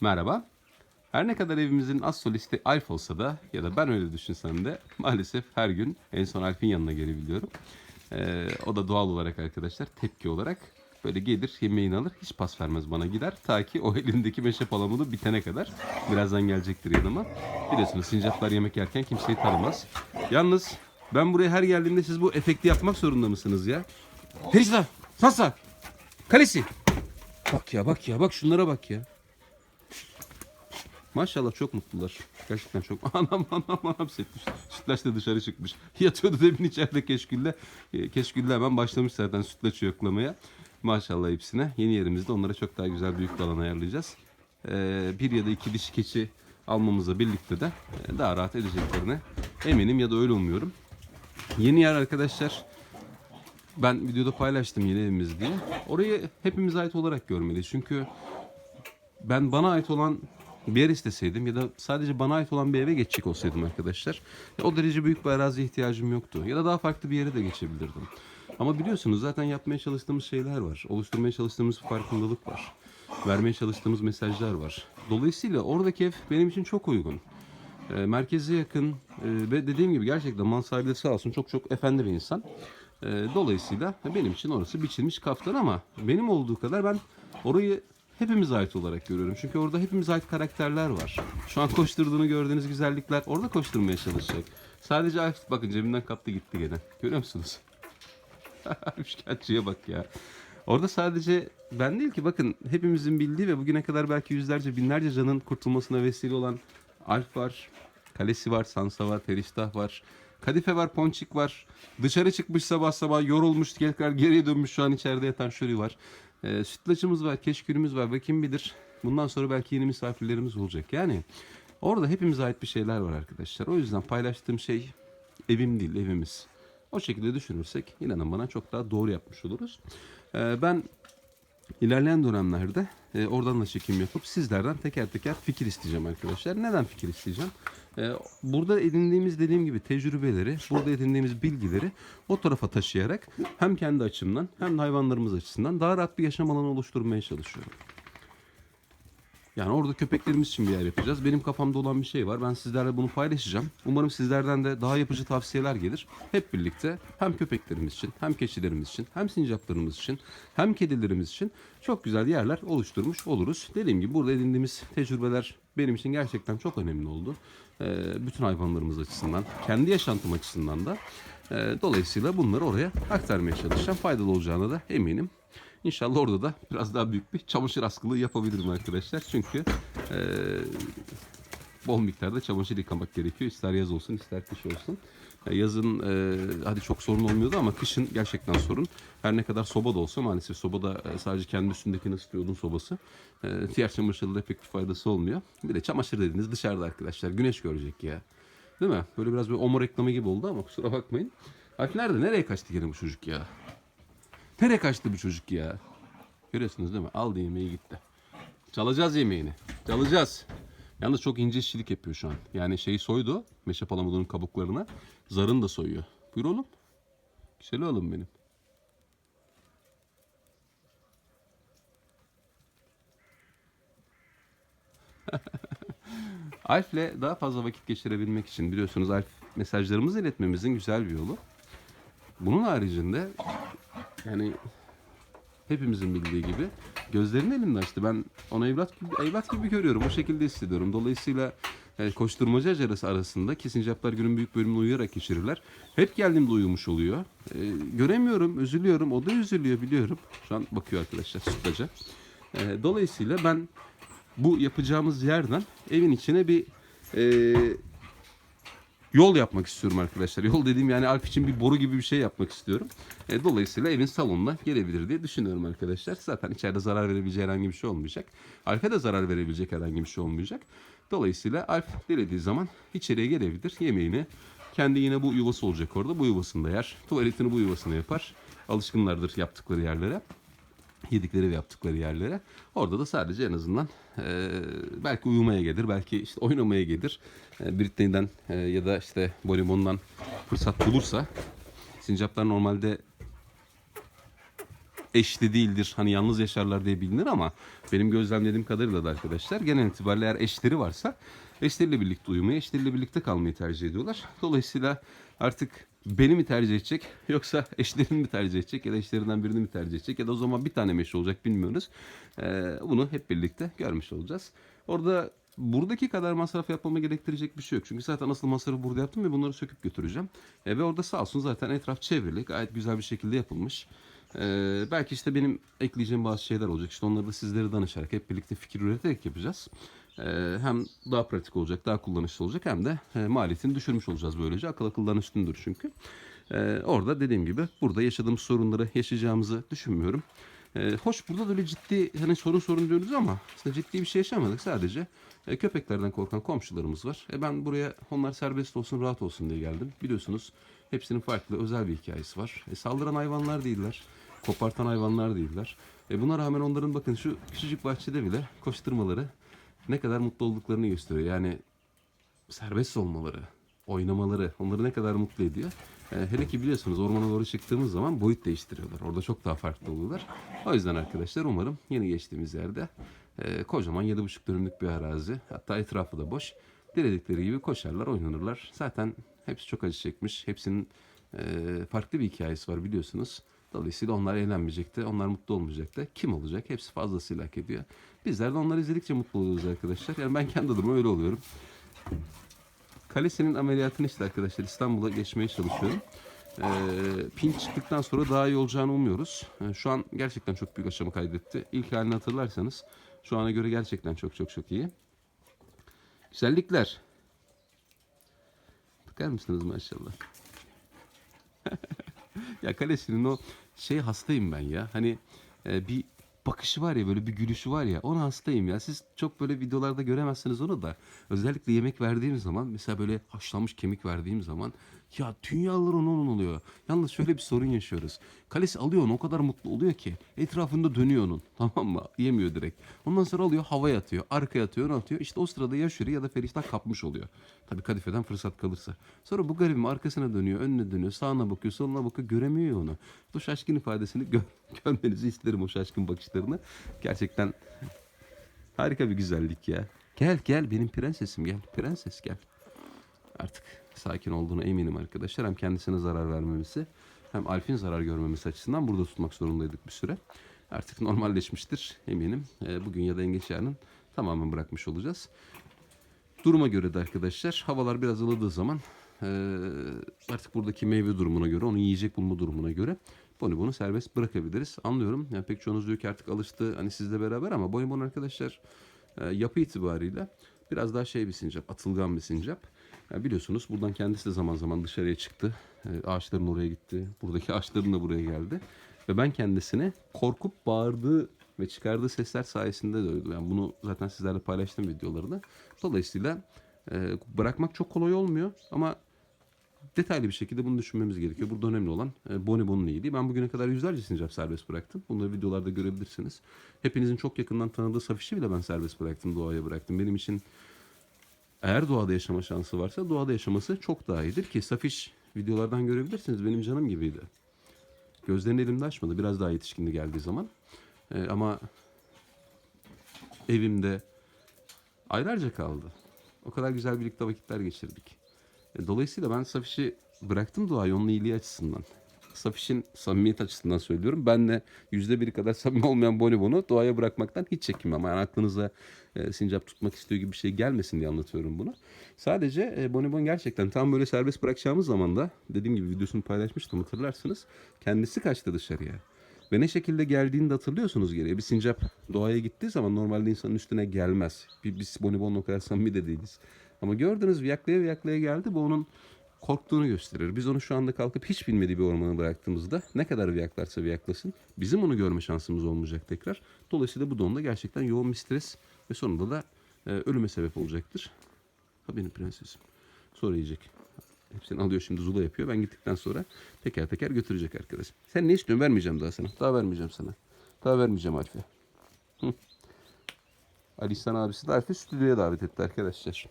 Merhaba. Her ne kadar evimizin az solisti Alf olsa da ya da ben öyle düşünsem de maalesef her gün en son Alf'in yanına gelebiliyorum. Ee, o da doğal olarak arkadaşlar tepki olarak böyle gelir yemeğini alır hiç pas vermez bana gider ta ki o elindeki meşe palamudu bitene kadar birazdan gelecektir yanıma. Biliyorsunuz sincaplar yemek yerken kimseyi tanımaz. Yalnız ben buraya her geldiğimde siz bu efekti yapmak zorunda mısınız ya? Perişta, Sasa, Kalesi. Bak ya bak ya bak şunlara bak ya. Maşallah çok mutlular. Gerçekten çok. Anam anam anam setmiş. Sütlaç da dışarı çıkmış. Yatıyordu demin içeride keşkülle. E, Keşkülle hemen başlamış zaten sütlaçı yoklamaya. Maşallah hepsine. Yeni yerimizde onlara çok daha güzel büyük bir alan ayarlayacağız. Ee, bir ya da iki dişi keçi almamızla birlikte de e, daha rahat edeceklerine eminim ya da öyle umuyorum. Yeni yer arkadaşlar ben videoda paylaştım yeni evimiz diye. Orayı hepimiz ait olarak görmeliyiz. Çünkü ben bana ait olan bir yer isteseydim ya da sadece bana ait olan bir eve geçecek olsaydım arkadaşlar o derece büyük bir araziye ihtiyacım yoktu. Ya da daha farklı bir yere de geçebilirdim. Ama biliyorsunuz zaten yapmaya çalıştığımız şeyler var. Oluşturmaya çalıştığımız farkındalık var. Vermeye çalıştığımız mesajlar var. Dolayısıyla oradaki ev benim için çok uygun. E, merkeze yakın e, ve dediğim gibi gerçekten mal sahibi de sağ olsun çok çok efendi bir insan. E, dolayısıyla benim için orası biçilmiş kaftan ama benim olduğu kadar ben orayı hepimize ait olarak görüyorum. Çünkü orada hepimize ait karakterler var. Şu an koşturduğunu gördüğünüz güzellikler orada koşturmaya çalışacak. Sadece Alf bakın cebinden kaptı gitti gene. Görüyor musunuz? Üçkağıtçıya bak ya. Orada sadece ben değil ki bakın hepimizin bildiği ve bugüne kadar belki yüzlerce binlerce canın kurtulmasına vesile olan Alf var, Kalesi var, Sansa var, Periştah var, Kadife var, Ponçik var. Dışarı çıkmış sabah sabah yorulmuş tekrar geriye dönmüş şu an içeride yatan Şuri var. Ee, sütlacımız var, keşkülümüz var ve kim bilir bundan sonra belki yeni misafirlerimiz olacak. Yani orada hepimize ait bir şeyler var arkadaşlar. O yüzden paylaştığım şey evim değil, evimiz. O şekilde düşünürsek inanın bana çok daha doğru yapmış oluruz. Ee, ben ilerleyen dönemlerde e, oradan da çekim yapıp sizlerden teker teker fikir isteyeceğim arkadaşlar. Neden fikir isteyeceğim? Ee, burada edindiğimiz dediğim gibi tecrübeleri, burada edindiğimiz bilgileri o tarafa taşıyarak hem kendi açımdan hem de hayvanlarımız açısından daha rahat bir yaşam alanı oluşturmaya çalışıyorum. Yani orada köpeklerimiz için bir yer yapacağız. Benim kafamda olan bir şey var. Ben sizlerle bunu paylaşacağım. Umarım sizlerden de daha yapıcı tavsiyeler gelir. Hep birlikte hem köpeklerimiz için, hem keçilerimiz için, hem sincaplarımız için, hem kedilerimiz için çok güzel yerler oluşturmuş oluruz. Dediğim gibi burada edindiğimiz tecrübeler benim için gerçekten çok önemli oldu. Ee, bütün hayvanlarımız açısından, kendi yaşantım açısından da. Ee, dolayısıyla bunları oraya aktarmaya çalışacağım. Faydalı olacağına da eminim. İnşallah orada da biraz daha büyük bir çamaşır askılığı yapabilirim arkadaşlar. Çünkü eee, bol miktarda çamaşır yıkamak gerekiyor. İster yaz olsun ister kış olsun. Ya Yazın eee, hadi çok sorun olmuyordu ama kışın gerçekten sorun. Her ne kadar soba da olsa maalesef sobada e, sadece kendi üstündekini ısıtıyor odun sobası. Eee, diğer çamaşırlara pek bir faydası olmuyor. Bir de çamaşır dediğiniz dışarıda arkadaşlar. Güneş görecek ya. Değil mi? Böyle biraz bir omo reklamı gibi oldu ama kusura bakmayın. Alp nerede? Nereye kaçtı gene bu çocuk ya? Nereye kaçtı bu çocuk ya? Görüyorsunuz değil mi? Aldı yemeği gitti. Çalacağız yemeğini. Çalacağız. Yalnız çok ince işçilik yapıyor şu an. Yani şeyi soydu. Meşe palamudunun kabuklarına. Zarını da soyuyor. Buyur oğlum. Güzel oğlum benim. Alf'le daha fazla vakit geçirebilmek için biliyorsunuz Alf mesajlarımızı iletmemizin güzel bir yolu. Bunun haricinde yani hepimizin bildiği gibi gözlerini elinde açtı. Ben onu evlat gibi, evlat gibi görüyorum. O şekilde hissediyorum. Dolayısıyla e, koşturmaca acarası arasında ki sincaplar günün büyük bölümünü uyuyarak geçirirler. Hep geldiğimde uyumuş oluyor. E, göremiyorum, üzülüyorum. O da üzülüyor biliyorum. Şu an bakıyor arkadaşlar sütlaca. E, dolayısıyla ben bu yapacağımız yerden evin içine bir e, yol yapmak istiyorum arkadaşlar. Yol dediğim yani Alp için bir boru gibi bir şey yapmak istiyorum. E, dolayısıyla evin salonuna gelebilir diye düşünüyorum arkadaşlar. Zaten içeride zarar verebileceği herhangi bir şey olmayacak. Alp'e de zarar verebilecek herhangi bir şey olmayacak. Dolayısıyla Alp dilediği zaman içeriye gelebilir. Yemeğini kendi yine bu yuvası olacak orada. Bu yuvasında yer. Tuvaletini bu yuvasında yapar. Alışkınlardır yaptıkları yerlere yedikleri ve yaptıkları yerlere. Orada da sadece en azından e, belki uyumaya gelir, belki işte oynamaya gelir. E, Britney'den e, ya da işte Bonibon'dan fırsat bulursa sincaplar normalde eşli değildir. Hani yalnız yaşarlar diye bilinir ama benim gözlemlediğim kadarıyla da arkadaşlar genel itibariyle eğer eşleri varsa eşleriyle birlikte uyumayı, eşleriyle birlikte kalmayı tercih ediyorlar. Dolayısıyla artık beni mi tercih edecek yoksa eşlerini mi tercih edecek ya da eşlerinden birini mi tercih edecek ya da o zaman bir tane mi eşi olacak bilmiyoruz. Ee, bunu hep birlikte görmüş olacağız. Orada buradaki kadar masraf yapmama gerektirecek bir şey yok. Çünkü zaten asıl masrafı burada yaptım ve bunları söküp götüreceğim. E, ve orada sağ olsun zaten etraf çevrili gayet güzel bir şekilde yapılmış. Ee, belki işte benim ekleyeceğim bazı şeyler olacak. İşte onları da sizlere danışarak hep birlikte fikir üreterek yapacağız. Ee, hem daha pratik olacak, daha kullanışlı olacak hem de e, maliyetini düşürmüş olacağız böylece. Akıl akıldan üstündür çünkü. Ee, orada dediğim gibi burada yaşadığımız sorunları yaşayacağımızı düşünmüyorum. Ee, hoş burada da öyle ciddi hani sorun sorun diyoruz ama aslında ciddi bir şey yaşamadık. Sadece e, köpeklerden korkan komşularımız var. E, ben buraya onlar serbest olsun, rahat olsun diye geldim. Biliyorsunuz hepsinin farklı özel bir hikayesi var. E, saldıran hayvanlar değiller. Kopartan hayvanlar değiller. E, buna rağmen onların bakın şu küçücük bahçede bile koşturmaları ne kadar mutlu olduklarını gösteriyor. Yani serbest olmaları, oynamaları onları ne kadar mutlu ediyor. E, hele ki biliyorsunuz ormana doğru çıktığımız zaman boyut değiştiriyorlar. Orada çok daha farklı oluyorlar. O yüzden arkadaşlar umarım yeni geçtiğimiz yerde e, kocaman 7,5 dönümlük bir arazi. Hatta etrafı da boş. Diledikleri gibi koşarlar, oynanırlar. Zaten hepsi çok acı çekmiş. Hepsinin e, farklı bir hikayesi var biliyorsunuz. Dolayısıyla onlar eğlenmeyecekti, onlar mutlu olmayacaktı. Kim olacak? Hepsi fazlasıyla hak ediyor. Bizler de onları izledikçe mutlu oluyoruz arkadaşlar. Yani ben kendi adıma öyle oluyorum. Kalesi'nin ameliyatını işte arkadaşlar İstanbul'a geçmeye çalışıyorum. Ee, pin çıktıktan sonra daha iyi olacağını umuyoruz. Ee, şu an gerçekten çok büyük aşama kaydetti. İlk halini hatırlarsanız şu ana göre gerçekten çok çok çok iyi. Güzellikler. Bakar mısınız maşallah? ya Kalesi'nin o şey hastayım ben ya. Hani e, bir bakışı var ya böyle bir gülüşü var ya ona hastayım ya. Siz çok böyle videolarda göremezsiniz onu da. Özellikle yemek verdiğim zaman mesela böyle haşlanmış kemik verdiğim zaman ya dünyalar onun oluyor. Yalnız şöyle bir sorun yaşıyoruz. Kalesi alıyor onu o kadar mutlu oluyor ki etrafında dönüyor onun tamam mı? Yemiyor direkt. Ondan sonra alıyor havaya atıyor. Arkaya atıyor atıyor. İşte o sırada ya Şuri ya da Feriştah kapmış oluyor. Tabii kadifeden fırsat kalırsa. Sonra bu garibim arkasına dönüyor, önüne dönüyor, sağına bakıyor, soluna bakıyor, göremiyor onu. Bu şaşkın ifadesini gö- görmenizi isterim o şaşkın bakışlarını. Gerçekten harika bir güzellik ya. Gel gel benim prensesim gel. Prenses gel. Artık sakin olduğuna eminim arkadaşlar. Hem kendisine zarar vermemesi hem Alf'in zarar görmemesi açısından burada tutmak zorundaydık bir süre. Artık normalleşmiştir eminim. Ee, bugün ya da en geç yarın tamamen bırakmış olacağız. Duruma göre de arkadaşlar havalar biraz ılıdığı zaman eee, artık buradaki meyve durumuna göre, onu yiyecek bulma durumuna göre bonibonu serbest bırakabiliriz. Anlıyorum. Yani pek çoğunuz diyor ki artık alıştı hani sizle beraber ama bonibon arkadaşlar e, yapı itibariyle biraz daha şey bir sincap, atılgan bir sincap. Ya biliyorsunuz buradan kendisi de zaman zaman dışarıya çıktı. E, ağaçların oraya gitti. Buradaki ağaçların da buraya geldi. Ve ben kendisine korkup bağırdığı ve çıkardığı sesler sayesinde de. Yani bunu zaten sizlerle paylaştım videolarını. Dolayısıyla e, bırakmak çok kolay olmuyor ama detaylı bir şekilde bunu düşünmemiz gerekiyor. Burada önemli olan e, bonibonun iyiliği. Ben bugüne kadar yüzlerce sincap serbest bıraktım. Bunları videolarda görebilirsiniz. Hepinizin çok yakından tanıdığı Safiş'i bile ben serbest bıraktım, doğaya bıraktım. Benim için eğer doğada yaşama şansı varsa doğada yaşaması çok daha iyidir ki Safiş videolardan görebilirsiniz. Benim canım gibiydi. Gözlerini elimde açmadı. Biraz daha yetişkindi geldiği zaman. E, ama evimde aylarca kaldı. O kadar güzel birlikte vakitler geçirdik. E, Dolayısıyla ben Safiş'i bıraktım doğayı onun iyiliği açısından. Safiş'in samimiyet açısından söylüyorum. Benle yüzde biri kadar samimi olmayan Bonibon'u doğaya bırakmaktan hiç çekinmem. Yani aklınıza e, sincap tutmak istiyor gibi bir şey gelmesin diye anlatıyorum bunu. Sadece e, Bonibon gerçekten tam böyle serbest bırakacağımız zaman da dediğim gibi videosunu paylaşmıştım hatırlarsınız. Kendisi kaçtı dışarıya. Ve ne şekilde geldiğini de hatırlıyorsunuz geriye. Bir sincap doğaya gittiği zaman normalde insanın üstüne gelmez. Bir- Biz Bonibon'la o kadar samimi de değiliz. Ama gördünüz yaklaya yaklaya geldi. Bu onun korktuğunu gösterir. Biz onu şu anda kalkıp hiç bilmediği bir ormana bıraktığımızda ne kadar viyaklarsa viyaklasın bizim onu görme şansımız olmayacak tekrar. Dolayısıyla bu da onda gerçekten yoğun bir stres ve sonunda da e, ölüme sebep olacaktır. Ha benim prensesim. Sonra yiyecek. Hepsini alıyor şimdi zula yapıyor. Ben gittikten sonra teker teker götürecek arkadaşım. Sen ne istiyorsun? Vermeyeceğim daha sana. Daha vermeyeceğim sana. Daha vermeyeceğim Alf'e. Ali abisi de Alf'i stüdyoya davet etti arkadaşlar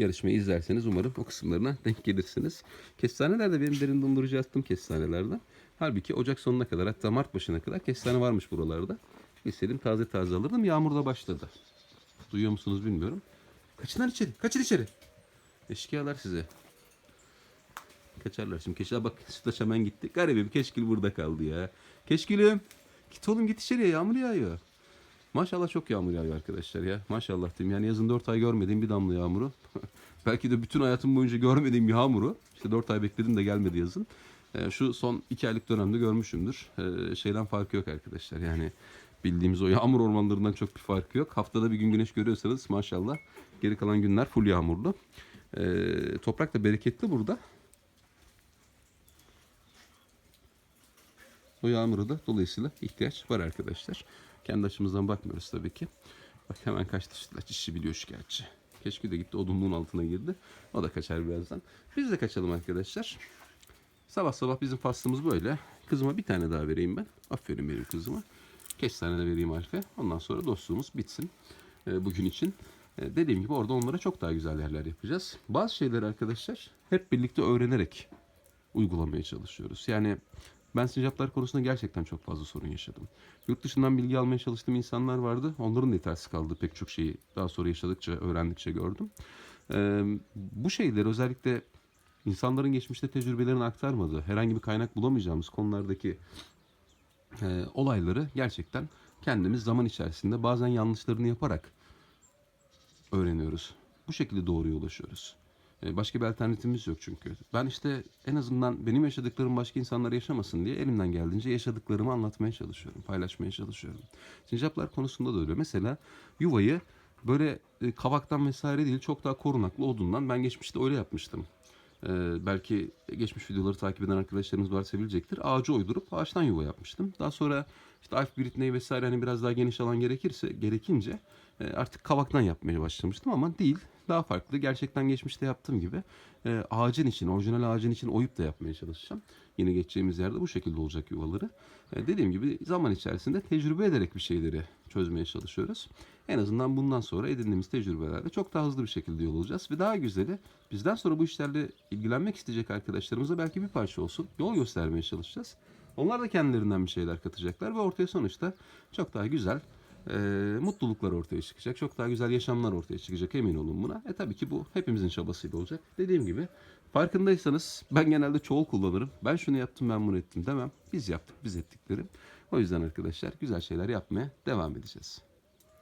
yarışmayı izlerseniz umarım o kısımlarına denk gelirsiniz. Kestaneler de benim derin dondurucu attım kestanelerden. Halbuki Ocak sonuna kadar hatta Mart başına kadar kestane varmış buralarda. İstedim taze taze alırdım. Yağmur da başladı. Duyuyor musunuz bilmiyorum. Kaçın lan içeri. Kaçın içeri. Eşkıyalar size. Kaçarlar şimdi. Keşke bak sütlaç hemen gitti. Garibim keşkil burada kaldı ya. Keşkülüm. Git oğlum git içeriye yağmur yağıyor. Maşallah çok yağmur yağıyor arkadaşlar ya. Maşallah diyeyim. Yani yazın 4 ay görmediğim bir damla yağmuru. Belki de bütün hayatım boyunca görmediğim yağmuru. İşte 4 ay bekledim de gelmedi yazın. Ee, şu son 2 aylık dönemde görmüşümdür. Ee, şeyden farkı yok arkadaşlar. Yani bildiğimiz o yağmur ormanlarından çok bir farkı yok. Haftada bir gün güneş görüyorsanız maşallah. Geri kalan günler full yağmurlu. Ee, toprak da bereketli burada. O yağmura da dolayısıyla ihtiyaç var arkadaşlar. Kendi açımızdan bakmıyoruz tabii ki. Bak hemen kaçtı sütlaç işi biliyor şikayetçi. Keşke de gitti odunluğun altına girdi. O da kaçar birazdan. Biz de kaçalım arkadaşlar. Sabah sabah bizim faslımız böyle. Kızıma bir tane daha vereyim ben. Aferin benim kızıma. Kestane de vereyim Alfe. Ondan sonra dostluğumuz bitsin e, bugün için. E, dediğim gibi orada onlara çok daha güzel yerler yapacağız. Bazı şeyleri arkadaşlar hep birlikte öğrenerek uygulamaya çalışıyoruz. Yani ben sincaplar konusunda gerçekten çok fazla sorun yaşadım. Yurt dışından bilgi almaya çalıştığım insanlar vardı. Onların da yetersiz kaldığı pek çok şeyi daha sonra yaşadıkça, öğrendikçe gördüm. Ee, bu şeyler özellikle insanların geçmişte tecrübelerini aktarmadığı, herhangi bir kaynak bulamayacağımız konulardaki e, olayları gerçekten kendimiz zaman içerisinde bazen yanlışlarını yaparak öğreniyoruz. Bu şekilde doğruya ulaşıyoruz. E, Başka bir alternatifimiz yok çünkü. Ben işte en azından benim yaşadıklarım başka insanlar yaşamasın diye elimden geldiğince yaşadıklarımı anlatmaya çalışıyorum, paylaşmaya çalışıyorum. Sincaplar konusunda da öyle. Mesela yuvayı böyle e, kavaktan vesaire değil çok daha korunaklı odundan ben geçmişte öyle yapmıştım. Ee, belki geçmiş videoları takip eden arkadaşlarımız varsa bilecektir. Ağacı oydurup ağaçtan yuva yapmıştım. Daha sonra işte Alf Britney vesaire hani biraz daha geniş alan gerekirse gerekince e, artık kavaktan yapmaya başlamıştım ama değil. Daha farklı. Gerçekten geçmişte yaptığım gibi e, ağacın için, orijinal ağacın için oyup da yapmaya çalışacağım. Yine geçeceğimiz yerde bu şekilde olacak yuvaları. E, dediğim gibi zaman içerisinde tecrübe ederek bir şeyleri çözmeye çalışıyoruz. En azından bundan sonra edindiğimiz tecrübelerle çok daha hızlı bir şekilde yol alacağız. Ve daha güzeli bizden sonra bu işlerle ilgilenmek isteyecek arkadaşlarımıza belki bir parça olsun yol göstermeye çalışacağız. Onlar da kendilerinden bir şeyler katacaklar ve ortaya sonuçta çok daha güzel e, mutluluklar ortaya çıkacak. Çok daha güzel yaşamlar ortaya çıkacak emin olun buna. E tabii ki bu hepimizin çabasıyla olacak. Dediğim gibi farkındaysanız ben genelde çoğul kullanırım. Ben şunu yaptım ben bunu ettim demem. Biz yaptık biz ettik derim. O yüzden arkadaşlar güzel şeyler yapmaya devam edeceğiz.